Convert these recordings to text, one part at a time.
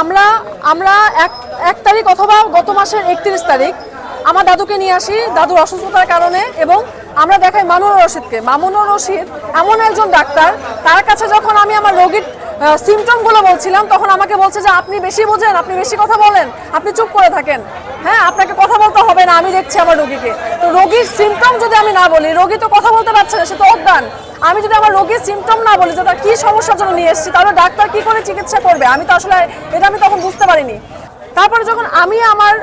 আমরা আমরা এক এক তারিখ অথবা গত মাসের একত্রিশ তারিখ আমার দাদুকে নিয়ে আসি, দাদুর অসুস্থতার কারণে, এবং আমরা দেখাই মামুনুর রশিদকে। মামুনুর রশিদ এমন একজন ডাক্তার, তার কাছে যখন আমি আমার রোগীর সিমটমগুলো বলছিলাম, তখন আমাকে বলছে যে, আপনি বেশি বোঝেন, আপনি বেশি কথা বলেন, আপনি চুপ করে থাকেন। হ্যাঁ আপনাকে কথা বলতে হবে না, আমি দেখছি আমার রোগীকে। তো রোগীর সিমটম যদি আমি না বলি, রোগী তো কথা বলতে পারছে না, সে তো অজ্ঞান। আমি যদি আমার রোগীর সিমটম না বলি, যে তার কি সমস্যার জন্য নিয়ে এসেছি, তাহলে ডাক্তার কি করে চিকিৎসা করবে? আমি তো আসলে, এটা আমি তখন বুঝতে পারিনি। তারপরে যখন আমি আমার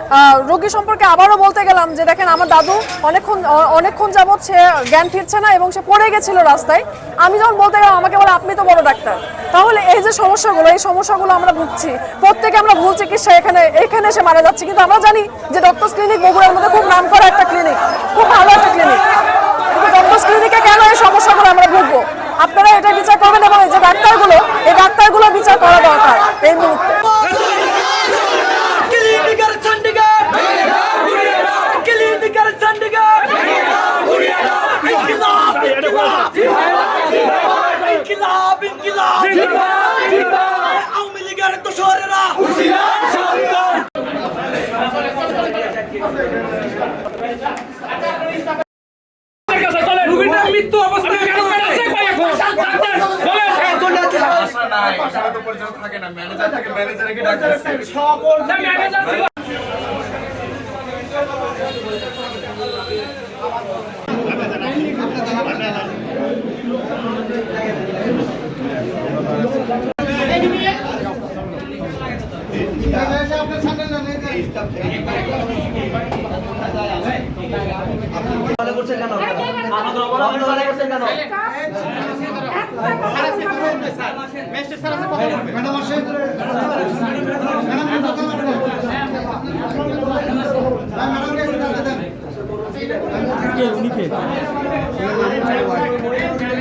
রোগী সম্পর্কে আবারও বলতে গেলাম যে দেখেন আমার দাদু অনেকক্ষণ অনেকক্ষণ যাবৎ সে জ্ঞান ফিরছে না এবং সে পড়ে গেছিল রাস্তায়। আমি যখন বলতে গেলাম, আমাকে বলে, আপনি তো বড় ডাক্তার। তাহলে এই যে সমস্যাগুলো, এই সমস্যাগুলো আমরা ভুগছি। প্রত্যেকে আমরা ভুল চিকিৎসা এখানে এখানে এসে মারা যাচ্ছি। কিন্তু আমরা জানি যে ডক্টরস ক্লিনিক বগুড়ার মধ্যে খুব নাম করা একটা ক্লিনিক খুব ভালো একটা ক্লিনিক কিন্তু ডক্টরস ক্লিনিকে কেন এই সমস্যাগুলো আমরা ভুগবো? আপনারা এটা বিচার করবেন এবং এই যে ডাক্তারগুলো, এই ডাক্তারগুলো বিচার করা দরকার এই মুহূর্তে। আওয়ামী লীগের দোসরেরা রুগীটার মৃত্যু অবস্থায় কেন ম্যানেজার কে